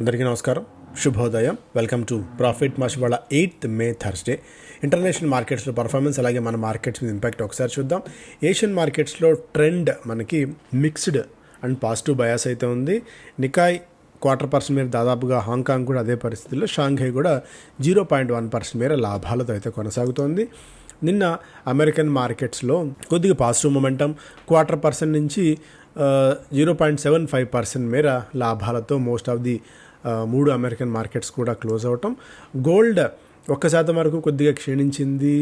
అందరికీ నమస్కారం. శుభోదయం. వెల్కమ్ టు ప్రాఫిట్ మాస్ వాళ్ళ ఎయిత్ మే థర్స్డే ఇంటర్నేషనల్ మార్కెట్స్లో పర్ఫార్మెన్స్ అలాగే మన మార్కెట్స్ మీద ఇంపాక్ట్ ఒకసారి చూద్దాం. ఏషియన్ మార్కెట్స్లో ట్రెండ్ మనకి మిక్స్డ్ అండ్ పాజిటివ్ బయాస్ అయితే ఉంది. నికాయ్ క్వార్టర్ పర్సెంట్ మేర దాదాపుగా హాంకాంగ్ కూడా అదే పరిస్థితుల్లో షాంఘై కూడా జీరో పాయింట్ వన్ పర్సెంట్ మేర లాభాలతో అయితే కొనసాగుతోంది. నిన్న అమెరికన్ మార్కెట్స్లో కొద్దిగా పాజిటివ్ మొమెంటం క్వార్టర్ పర్సెంట్ నుంచి zero point seven five percent మేర లాభాలతో మోస్ట్ ఆఫ్ ది మూడు అమెరికన్ మార్కెట్స్ కూడా క్లోజ్ అవటం. గోల్డ్ ఒక్క శాతం వరకు కొద్దిగా క్షీణించింది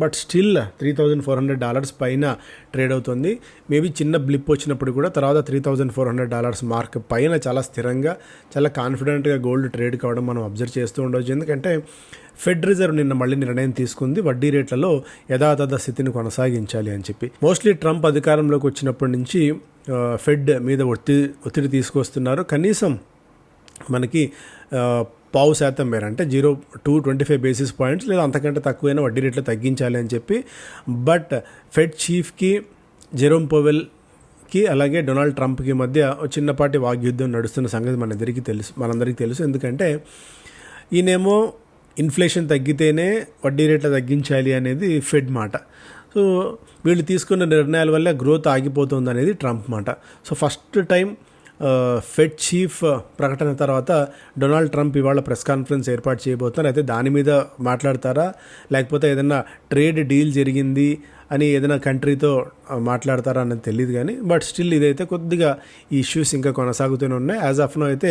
but still three thousand four hundred dollars పైన ట్రేడ్ అవుతుంది. మేబీ చిన్న బ్లిప్ వచ్చినప్పుడు కూడా తర్వాత three thousand four hundred dollars mark పైన చాలా స్థిరంగా చాలా కాన్ఫిడెంట్గా గోల్డ్ ట్రేడ్ కావడం మనం అబ్జర్వ్ చేస్తూ ఉండవచ్చు ఎందుకంటే ఫెడ్ రిజర్వ్ నిన్న మళ్ళీ నిర్ణయం తీసుకుంది వడ్డీ రేట్లలో యథాతథ స్థితిని కొనసాగించాలి అని చెప్పి. మోస్ట్లీ ట్రంప్ అధికారంలోకి వచ్చినప్పటి నుంచి ఫెడ్ మీద ఒత్తిడి ఒత్తిడి తీసుకొస్తున్నారు. కనీసం మనకి పావు శాతం మేర అంటే zero two twenty five basis points లేదా అంతకంటే తక్కువైనా వడ్డీ రేట్లు తగ్గించాలి అని చెప్పి బట్ ఫెడ్ చీఫ్కి జెరోమ్ పోవెల్కి అలాగే డొనాల్డ్ ట్రంప్కి మధ్య చిన్నపాటి వాగ్యుద్ధం నడుస్తున్న సంగతి మనందరికీ తెలుసు మనందరికీ తెలుసు. ఎందుకంటే ఈయనేమో ఇన్ఫ్లేషన్ తగ్గితేనే వడ్డీ రేట్లు తగ్గించాలి అనేది ఫెడ్ మాట. సో వీళ్ళు తీసుకున్న నిర్ణయాల వల్ల గ్రోత్ ఆగిపోతుంది అనేది ట్రంప్ మాట. So first time Fed chief ప్రకటన తర్వాత డొనాల్డ్ ట్రంప్ ఇవాళ ప్రెస్ కాన్ఫరెన్స్ ఏర్పాటు చేయబోతున్నారు. అయితే దాని మీద మాట్లాడతారా? లేకపోతే ఏదైనా ట్రేడ్ డీల్ జరిగింది అని ఏదైనా కంట్రీతో మాట్లాడతారా అన్నది తెలియదు కానీ బట్ స్టిల్ ఇదైతే కొద్దిగా ఈ ఇష్యూస్ ఇంకా కొనసాగుతూనే ఉన్నాయి. యాజ్ ఆఫ్ నో అయితే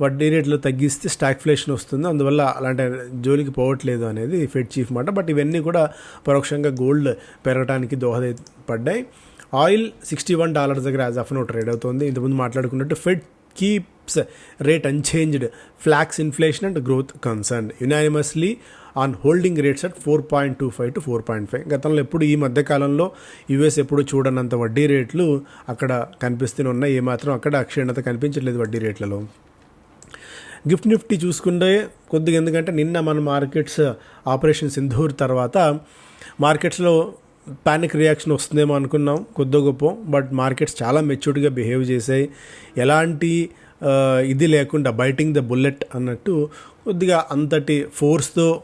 వడ్డీ రేట్లు తగ్గిస్తే స్టాక్ఫ్లేషన్ వస్తుంది. అందువల్ల అలాంటి జోలికి పోవట్లేదు అనేది ఫెడ్ చీఫ్ మాట. బట్ ఇవన్నీ కూడా పరోక్షంగా గోల్డ్ పెరగడానికి దోహదపడ్డాయి ఆయిల్ సిక్స్టీ వన్ డాలర్స్ దగ్గర యాజ్ ఆఫ్ నో ట్రేడ్ అవుతుంది. ఇంతకుముందు మాట్లాడుకున్నట్టు Fed keeps rate unchanged flags inflation and growth concern unanimously on holding rates at four point two five to four point five గతంలో ఎప్పుడు ఈ మధ్యకాలంలో US ఎప్పుడు చూడనంత వడ్డీ రేట్లు అక్కడ కనిపిస్తూనే ఉన్నాయి. ఏమాత్రం అక్కడ అక్షీణత కనిపించట్లేదు వడ్డీ రేట్లలో. గిఫ్ట్ నిఫ్టీ చూసుకుంటే కొద్దిగా ఎందుకంటే నిన్న మన మార్కెట్స్ ఆపరేషన్ సింధూర్ తర్వాత మార్కెట్స్లో పానిక్ రియాక్షన్ వస్తుందేమో అనుకున్నాం. కొద్ది గొప్ప. బట్ మార్కెట్స్ చాలా మెచ్యూర్డ్గా బిహేవ్ చేశాయి. ఎలాంటి ఇది లేకుండా బైటింగ్ ద బుల్లెట్ అన్నట్టు కొద్దిగా అంతటి ఫోర్స్తో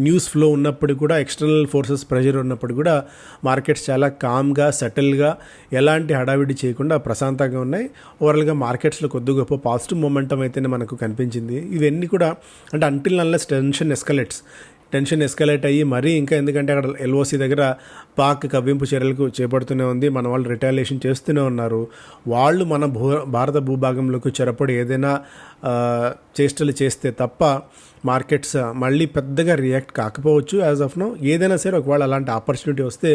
న్యూస్ ఫ్లో ఉన్నప్పుడు కూడా ఎక్స్టర్నల్ ఫోర్సెస్ ప్రెషర్ ఉన్నప్పుడు కూడా మార్కెట్స్ చాలా కామ్గా సెటిల్గా ఎలాంటి హడావిడి చేయకుండా ప్రశాంతంగా ఉన్నాయి. ఓవరాల్గా మార్కెట్స్లో కొద్ది గొప్ప పాజిటివ్ మూమెంటం అయితేనే మనకు కనిపించింది. ఇవన్నీ కూడా అంటే until unless tension escalates tension escalate అయ్యి మరీ ఇంకా ఎందుకంటే అక్కడ ఎల్ఓసి దగ్గర పాక్ కవ్వింపు చర్యలకు చేపడుతూనే ఉంది. మన వాళ్ళు రిటాలియేషన్ చేస్తూనే ఉన్నారు. వాళ్ళు మన భూ భారత భూభాగంలోకి చొరపడి ఏదైనా చేష్టలు చేస్తే తప్ప మార్కెట్స్ మళ్ళీ పెద్దగా రియాక్ట్ కాకపోవచ్చు యాజ్ ఆఫ్ నో. ఏదైనా సరే ఒకవేళ అలాంటి ఆపర్చునిటీ వస్తే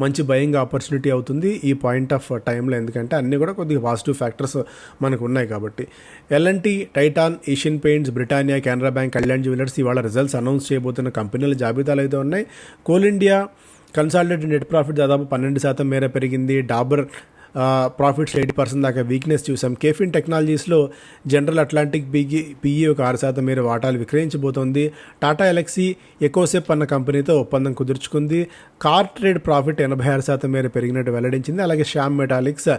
మంచి భయంగా ఆపర్చునిటీ అవుతుంది ఈ పాయింట్ ఆఫ్ టైంలో. ఎందుకంటే అన్నీ కూడా కొద్దిగా పాజిటివ్ ఫ్యాక్టర్స్ మనకు ఉన్నాయి కాబట్టి. L and T Titan Asian Paints Britannia Canara Bank Kalyan Jewellers ఇవాళ రిజల్ట్స్ అనౌన్స్ చేయబోతున్న కంపెనీల జాబితాలు అయితే ఉన్నాయి. Coal India consolidated net profit దాదాపు పన్నెండు శాతం మేర పెరిగింది. డాబర్ ప్రాఫిట్స్ ఎయిటీ పర్సెంట్ దాకా వీక్నెస్ చూసాం కేఫిన్ టెక్నాలజీస్లో జనరల్ అట్లాంటిక్ పీగి పీఈ ఒక ఆరు శాతం మేర వాటాలు విక్రయించబోతోంది. టాటా ఎలక్సీ ఎకోసెప్ అన్న కంపెనీతో ఒప్పందం కుదుర్చుకుంది. కార్ ట్రేడ్ ప్రాఫిట్ ఎనభై ఆరు శాతం మేర పెరిగినట్టు వెల్లడించింది. అలాగే Shyam Metalics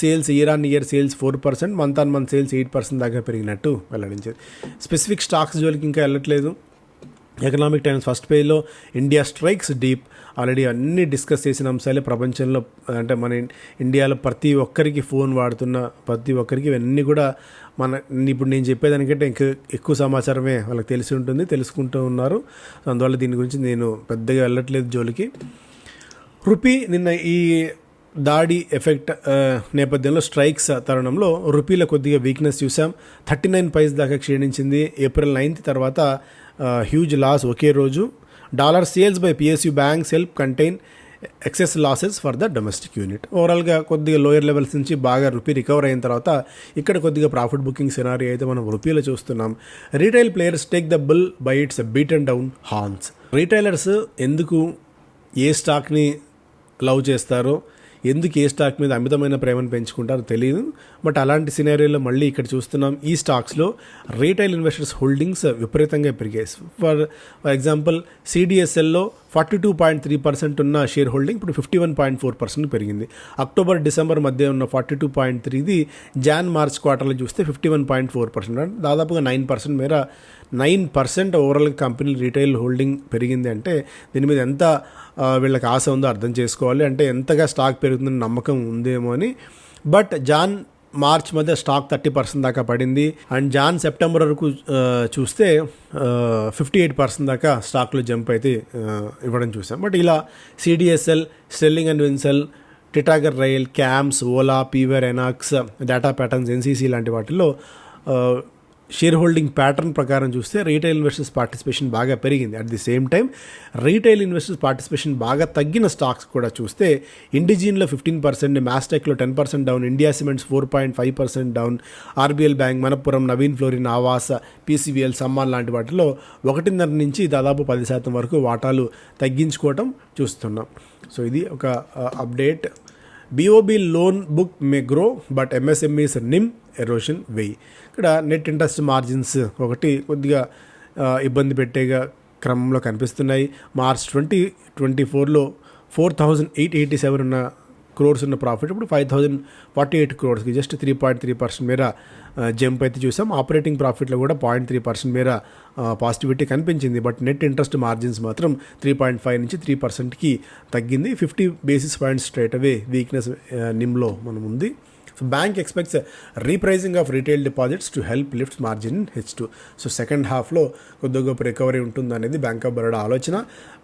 sales year on year sales four percent month on month sales eight percent దాకా పెరిగినట్టు వెల్లడించింది. స్పెసిఫిక్ స్టాక్స్ జోలికి ఇంకా వెళ్ళట్లేదు. ఎకనామిక్ టైమ్స్ ఫస్ట్ పేజ్లో ఇండియా స్ట్రైక్స్ డీప్. ఆల్రెడీ అన్ని డిస్కస్ చేసిన అంశాలే ప్రపంచంలో అంటే మన ఇండియాలో ప్రతి ఒక్కరికి ఫోన్ వాడుతున్న ప్రతి ఒక్కరికి ఇవన్నీ కూడా మన ఇప్పుడు నేను చెప్పేదానికంటే ఇంకా ఎక్కువ సమాచారమే వాళ్ళకి తెలిసి ఉంటుంది తెలుసుకుంటూ ఉన్నారు. అందువల్ల దీని గురించి నేను పెద్దగా వెళ్ళట్లేదు జోలికి. రుపీ నిన్న ఈ దాడి ఎఫెక్ట్ నేపథ్యంలో స్ట్రైక్స్ తరుణంలో రూపీలో కొద్దిగా వీక్నెస్ చూసాం థర్టీ నైన్ పైస్ దాకా క్షీణించింది. ఏప్రిల్ నైన్త్ తర్వాత హ్యూజ్ లాస్ ఒకే రోజు. Dollar sales by PSU banks help contain excess losses for the domestic unit ఓవరాల్గా కొద్దిగా లోయర్ లెవెల్స్ నుంచి బాగా రూపీ రికవర్ అయిన తర్వాత ఇక్కడ కొద్దిగా ప్రాఫిట్ బుకింగ్ సినారీ అయితే మనం రూపీలో చూస్తున్నాం. Retail players take the bill by its beat and down horns retailers ఎందుకు ఏ స్టాక్ని లవ్ చేస్తారో ఎందుకు ఏ స్టాక్ మీద అమితమైన ప్రేమను పెంచుకుంటారో తెలియదు బట్ అలాంటి సినారీలో మళ్ళీ ఇక్కడ చూస్తున్నాం. ఈ స్టాక్స్లో రీటైల్ ఇన్వెస్టర్స్ హోల్డింగ్స్ విపరీతంగా పెరిగాయి. For for example సిడిఎస్ఎల్లో forty two point three percent ఉన్న షేర్ హోల్డింగ్ ఇప్పుడు fifty one point four percent పెరిగింది. అక్టోబర్ డిసెంబర్ మధ్య ఉన్న ఫార్టీ టూ పాయింట్ త్రీది జాన్ మార్చ్ క్వార్టర్లో చూస్తే fifty one point four percent. అంటే దాదాపుగా నైన్ పర్సెంట్ మేర nine percent overall company retail holding పెరిగింది అంటే దీని మీద ఎంత వీళ్ళకి ఆశ ఉందో అర్థం చేసుకోవాలి. అంటే ఎంతగా స్టాక్ పెరుగుతుందని నమ్మకం ఉందేమో అని. బట్ జాన్ మార్చ్ మధ్య స్టాక్ థర్టీ పర్సెంట్ దాకా పడింది. అండ్ జాన్ సెప్టెంబర్ వరకు చూస్తే ఫిఫ్టీ ఎయిట్ పర్సెంట్ దాకా స్టాక్లో జంప్ అయితే ఇవ్వడం చూసాం. బట్ ఇలా సిడిఎస్ఎల్ స్టెల్లింగ్ అండ్ విన్సెల్ టిటాగర్ రైల్ క్యామ్స్ ఓలా పీవర్ ఎనాక్స్ డేటా ప్యాటర్న్స్ ఎన్సీసీ లాంటి వాటిల్లో షేర్ హోల్డింగ్ ప్యాటర్న్ ప్రకారం చూస్తే రీటైల్ ఇన్వెస్టర్స్ పార్టిసిపేషన్ బాగా పెరిగింది. At the same time retail investors participation బాగా తగ్గిన స్టాక్స్ కూడా చూస్తే ఇండిజిన్లో fifteen percent మ్యాస్టెక్లో ten percent down India Cements four point five percent down RBL Bank Manappuram Naveen Fluorine Aavas PCBL Sammaan లాంటి వాటిలో ఒకటిన్నర నుంచి దాదాపు పది శాతం వరకు వాటాలు తగ్గించుకోవటం చూస్తున్నాం. సో ఇది ఒక uh, update BOB loan book may grow but MSMEs NIM erosion వెయ్యి ఇక్కడ నెట్ ఇంట్రెస్ట్ మార్జిన్స్ ఒకటి కొద్దిగా ఇబ్బంది పెట్టేగా క్రమంలో కనిపిస్తున్నాయి. మార్చ్ ట్వంటీ ట్వంటీ ఫోర్లో four thousand eight eighty seven ఉన్న క్రోర్స్ ఉన్న ప్రాఫిట్ ఇప్పుడు five thousand forty eight క్రోర్స్కి just three point three percent మేర జంప్ అయితే చూసాం. ఆపరేటింగ్ ప్రాఫిట్లో కూడా పాయింట్ త్రీ పర్సెంట్ మేర పాజిటివిటీ కనిపించింది. బట్ నెట్ ఇంట్రెస్ట్ మార్జిన్స్ మాత్రం త్రీ పాయింట్ ఫైవ్ నుంచి త్రీ పర్సెంట్కి తగ్గింది. Fifty basis points straight away weakness నిమ్లో మనం ఉంది so bank expects repricing of retail deposits to help lifts margin H two so second హాఫ్లో కొద్దిగా గొప్ప రికవరీ ఉంటుంది అనేది బ్యాంక్ ఆఫ్ బరోడా ఆలోచన.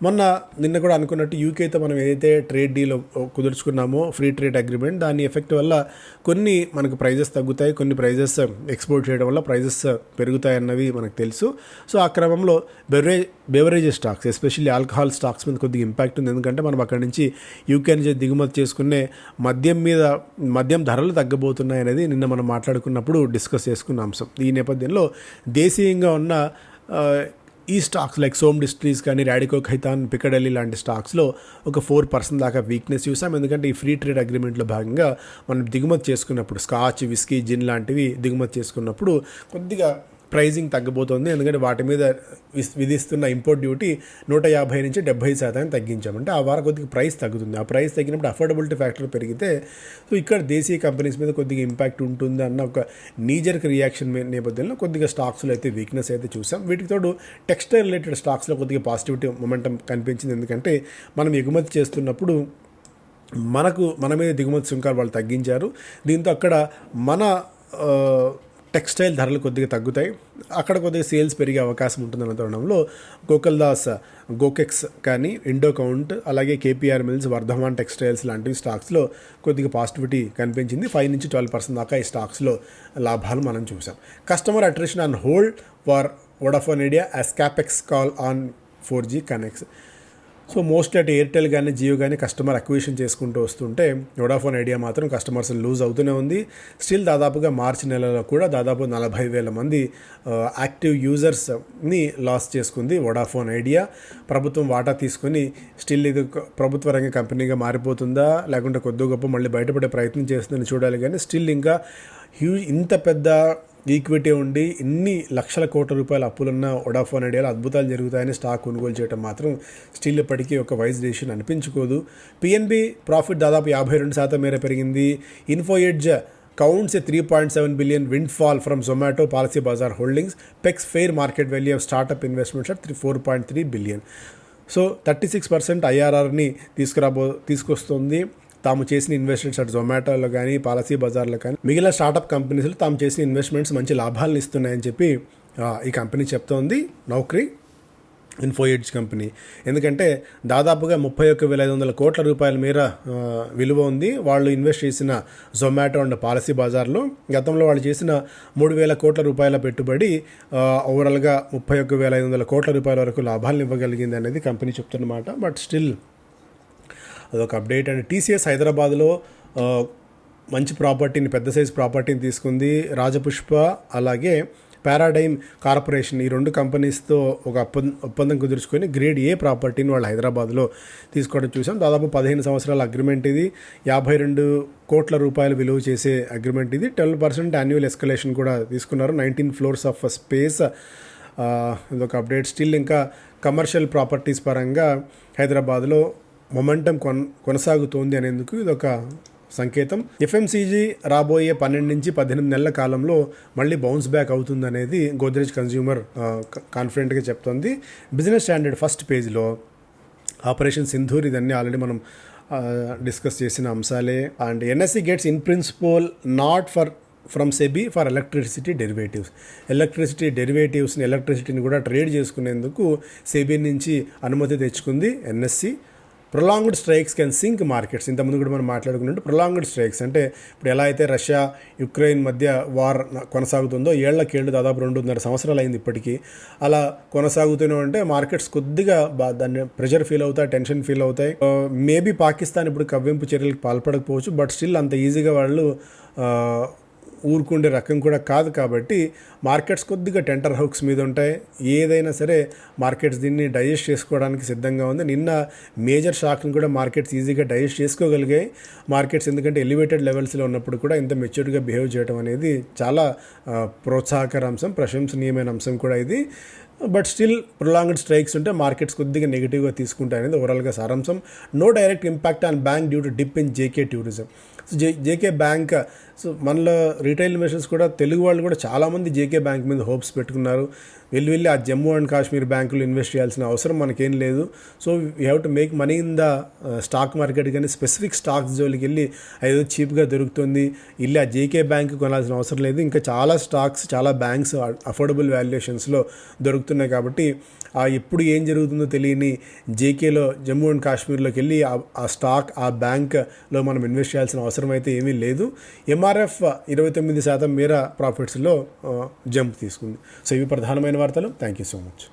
మొన్న నిన్న కూడా అనుకున్నట్టు యూకేతో మనం ఏదైతే ట్రేడ్ డీల్ కుదుర్చుకున్నామో ఫ్రీ ట్రేడ్ అగ్రిమెంట్ దాని ఎఫెక్ట్ వల్ల కొన్ని మనకు ప్రైజెస్ తగ్గుతాయి కొన్ని ప్రైజెస్ ఎక్స్పోర్ట్ చేయడం వల్ల ప్రైజెస్ పెరుగుతాయి అన్నవి మనకు తెలుసు. సో ఆ క్రమంలో beverage beverage stocks especially alcohol stocks మీద కొద్దిగా ఇంపాక్ట్ ఉంది. ఎందుకంటే మనం అక్కడి నుంచి యూకే నుంచి దిగుమతి చేసుకునే మద్యం మీద మద్యం ధరలు తగ్గబోతున్నాయి అనేది నిన్న మనం మాట్లాడుకున్నప్పుడు డిస్కస్ చేసుకున్న అంశం. ఈ నేపథ్యంలో దేశీయంగా ఉన్న ఈ స్టాక్స్ లైక్ సోమ్ డిస్ట్రీస్ కానీ రాడికో ఖైతాన్ పికడెల్లి లాంటి స్టాక్స్లో ఒక ఫోర్ పర్సెంట్ దాకా వీక్నెస్ చూసాం. ఎందుకంటే ఈ ఫ్రీ ట్రేడ్ అగ్రిమెంట్లో భాగంగా మనం దిగుమతి చేసుకున్నప్పుడు స్కాచ్ విస్కీ జిన్ లాంటివి దిగుమతి చేసుకున్నప్పుడు కొద్దిగా ప్రైజింగ్ తగ్గిపోతుంది. ఎందుకంటే వాటి మీద విధిస్తున్న ఇంపోర్ట్ డ్యూటీ నూట యాభై నుంచి డెబ్బై శాతం తగ్గించామంటే ఆ వార కొద్దిగా ప్రైస్ తగ్గుతుంది. ఆ ప్రైస్ తగ్గినప్పుడు అఫోర్డబిలిటీ ఫ్యాక్టర్ పెరిగితే సో ఇక్కడ దేశీయ కంపెనీస్ మీద కొద్దిగా ఇంపాక్ట్ ఉంటుంది అన్న ఒక నీజర్క్ రియాక్షన్ నేపథ్యంలో కొద్దిగా స్టాక్స్లో అయితే వీక్నెస్ అయితే చూసాం. వీటికి తోడు టెక్స్టైల్ రిలేటెడ్ స్టాక్స్లో కొద్దిగా పాజిటివిటీ మొమెంటం కనిపించింది. ఎందుకంటే మనం ఎగుమతి చేస్తున్నప్పుడు మనకు మన మీద దిగుమతి సుంకాలు వాళ్ళు తగ్గించారు. దీంతో అక్కడ మన టెక్స్టైల్ ధరలు కొద్దిగా తగ్గుతాయి. అక్కడ కొద్దిగా సేల్స్ పెరిగే అవకాశం ఉంటుందన్న తరుణంలో గోకల్దాస్ గోకెక్స్ కానీ ఇండో కౌంట్ అలాగే కేపీఆర్ మిల్స్ వర్ధమాన్ టెక్స్టైల్స్ లాంటివి స్టాక్స్లో కొద్దిగా పాజిటివిటీ కనిపించింది. ఫైవ్ నుంచి ట్వెల్వ్ పర్సెంట్ దాకా ఈ స్టాక్స్లో లాభాలు మనం చూసాం customer attrition on hold for Vodafone Idea as capex call on four G connects. So mostly అటు ఎయిర్టెల్ కానీ జియో కానీ కస్టమర్ అక్విజిషన్ చేసుకుంటూ వస్తుంటే వోడాఫోన్ ఐడియా మాత్రం కస్టమర్స్ లూజ్ అవుతూనే ఉంది. స్టిల్ దాదాపుగా మార్చి నెలలో కూడా దాదాపు నలభై వేల మంది యాక్టివ్ యూజర్స్ని లాస్ చేసుకుంది వోడాఫోన్ ఐడియా. ప్రభుత్వం వాటా తీసుకొని స్టిల్ ఇది ప్రభుత్వ రంగ కంపెనీగా మారిపోతుందా లేకుంటే కొద్ది గొప్ప మళ్ళీ బయటపడే ప్రయత్నం చేస్తుందని చూడాలి కానీ స్టిల్ ఇంకా హ్యూజ్ ఇంత పెద్ద ఈక్విటీ ఉండి ఇన్ని లక్షల కోట్ల రూపాయల అప్పులున్న వడాఫోన్ ఐడియాలో అద్భుతాలు జరుగుతాయని స్టాక్ కొనుగోలు చేయడం మాత్రం స్టిల్ ఇప్పటికీ ఒక వైజ్ డెసిషన్ అనిపించుకోదు. పిఎన్బి ప్రాఫిట్ దాదాపు యాభై రెండు శాతం మేర పెరిగింది. Info Edge counts a three point seven billion windfall from Zomato Policybazaar holdings pegs fair market value of startup investments at three four point three billion so thirty six percent ఐఆర్ఆర్ని తీసుకురాబో తీసుకొస్తుంది. తాము చేసిన ఇన్వెస్ట్మెంట్స్ అటు జొమాటోలో కానీ policy బజార్లో కానీ మిగిలిన startup కంపెనీస్లో తాము చేసిన ఇన్వెస్ట్మెంట్స్ మంచి లాభాలను ఇస్తున్నాయని చెప్పి ఈ కంపెనీ చెప్తోంది నౌకరీ ఇన్ఫోయిడ్జ్ కంపెనీ ఎందుకంటే దాదాపుగా ముప్పై ఒక్క వేల ఐదు వందల కోట్ల రూపాయల మేర విలువ ఉంది. వాళ్ళు ఇన్వెస్ట్ చేసిన జొమాటో అండ్ పాలసీ బజార్లో గతంలో వాళ్ళు చేసిన మూడు వేల కోట్ల రూపాయల పెట్టుబడి ఓవరాల్గా ముప్పై ఒక్క వేల ఐదు వందల కోట్ల రూపాయల వరకు లాభాలను ఇవ్వగలిగింది అనేది కంపెనీ చెప్తున్నమాట. బట్ స్టిల్ అదొక అప్డేట్. అండ్ టీసీఎస్ హైదరాబాద్లో మంచి ప్రాపర్టీని పెద్ద సైజ్ ప్రాపర్టీని తీసుకుంది రాజపుష్ప అలాగే పారాడైమ్ కార్పొరేషన్. ఈ రెండు కంపెనీస్తో ఒక ఒప్పందం ఒప్పందం కుదుర్చుకొని గ్రేడ్ ఏ ప్రాపర్టీని వాళ్ళు హైదరాబాద్లో తీసుకోవడం చూసాం దాదాపు పదిహేను సంవత్సరాల అగ్రిమెంట్ ఇది. యాభై రెండు కోట్ల రూపాయలు విలువ చేసే అగ్రిమెంట్ ఇది. ట్వెల్వ్ పర్సెంట్ యాన్యువల్ ఎస్కలేషన్ కూడా తీసుకున్నారు. నైన్టీన్ ఫ్లోర్స్ ఆఫ్ స్పేస్ ఇదొక అప్డేట్. స్టిల్ ఇంకా కమర్షియల్ ప్రాపర్టీస్ పరంగా హైదరాబాద్లో మొమెంటం కొన కొనసాగుతోంది అనేందుకు ఇదొక సంకేతం. ఎఫ్ఎంసీజీ రాబోయే పన్నెండు నుంచి పద్దెనిమిది నెలల కాలంలో మళ్ళీ బౌన్స్ బ్యాక్ అవుతుంది అనేది గోద్రేజ్ కన్జ్యూమర్ కాన్ఫిడెంట్గా చెప్తోంది. బిజినెస్ స్టాండర్డ్ ఫస్ట్ పేజ్లో ఆపరేషన్ సింధూర్ ఇదన్నీ ఆల్రెడీ మనం డిస్కస్ చేసిన అంశాలే. And NSE gets in principle nod for from SEBI for electricity derivatives. Electricity డెరివేటివ్స్ని ఎలక్ట్రిసిటీని కూడా ట్రేడ్ చేసుకునేందుకు సెబీ నుంచి అనుమతి తెచ్చుకుంది NSE. Prolonged strikes can sink markets. ఇంతకుముందు కూడా మనం మాట్లాడుకున్నట్టు ప్రొలాంగ్డ్ స్ట్రైక్స్ అంటే ఇప్పుడు ఎలా అయితే రష్యా యుక్రెయిన్ మధ్య వార్ కొనసాగుతుందో ఏళ్ళకేళ్ళు దాదాపు రెండున్నర సంవత్సరాలు అయింది ఇప్పటికీ. అలా కొనసాగుతూనే ఉంటే మార్కెట్స్ కొద్దిగా దాన్ని ప్రెషర్ ఫీల్ అవుతాయి టెన్షన్ ఫీల్ అవుతాయి. మేబీ పాకిస్తాన్ ఇప్పుడు కవ్వింపు చర్యలకు పాల్పడకపోవచ్చు బట్ స్టిల్ అంత ఈజీగా వాళ్ళు ఊరుకుండే రకం కూడా కాదు కాబట్టి మార్కెట్స్ కొద్దిగా టెంటర్ హౌక్స్ మీద ఉంటాయి. ఏదైనా సరే మార్కెట్స్ దీన్ని డైజెస్ట్ చేసుకోవడానికి సిద్ధంగా ఉంది. నిన్న మేజర్ షాక్ని కూడా మార్కెట్స్ ఈజీగా డైజెస్ట్ చేసుకోగలిగాయి. మార్కెట్స్ ఎందుకంటే ఎలివేటెడ్ లెవెల్స్లో ఉన్నప్పుడు కూడా ఇంత మెచ్యూర్డ్గా బిహేవ్ చేయడం అనేది చాలా ప్రోత్సాహకర అంశం ప్రశంసనీయమైన అంశం కూడా ఇది. బట్ స్టిల్ ప్రొలాంగ్డ్ స్ట్రైక్స్ ఉంటే మార్కెట్స్ కొద్దిగా నెగిటివ్గా తీసుకుంటాయి అనేది ఓవరాల్గా సారాంశం. No direct impact on bank due to dip in JK tourism. So J JK bank so మనలో రీటైల్ ఇన్వెస్టర్స్ కూడా తెలుగు వాళ్ళు కూడా చాలామంది జేకే బ్యాంక్ మీద హోప్స్ పెట్టుకున్నారు. వెళ్ళి వెళ్ళి ఆ జమ్మూ అండ్ కాశ్మీర్ బ్యాంకులో ఇన్వెస్ట్ చేయాల్సిన అవసరం మనకేం లేదు. So we have to make money in the stock market కానీ స్పెసిఫిక్ స్టాక్స్ జోలికి వెళ్ళి ఏదో చీప్గా దొరుకుతుంది. వెళ్ళి ఆ జేకే బ్యాంక్ కొనాల్సిన అవసరం లేదు. ఇంకా చాలా స్టాక్స్ చాలా బ్యాంక్స్ అఫోర్డబుల్ వాల్యుయేషన్స్లో దొరుకుతున్నాయి కాబట్టి ఆ ఎప్పుడు ఏం జరుగుతుందో తెలియని జేకేలో జమ్మూ అండ్ కాశ్మీర్లోకి వెళ్ళి ఆ- ఆ స్టాక్ ఆ బ్యాంక్లో మనం ఇన్వెస్ట్ చేయాల్సిన అవసరం అయితే ఏమీ లేదు. ఎంఆర్ఎఫ్ ఇరవై తొమ్మిది శాతం మేర ప్రాఫిట్స్లో జంప్ తీసుకుంది. సో ఇవి ప్రధానమైన వార్తలు. Thank you so much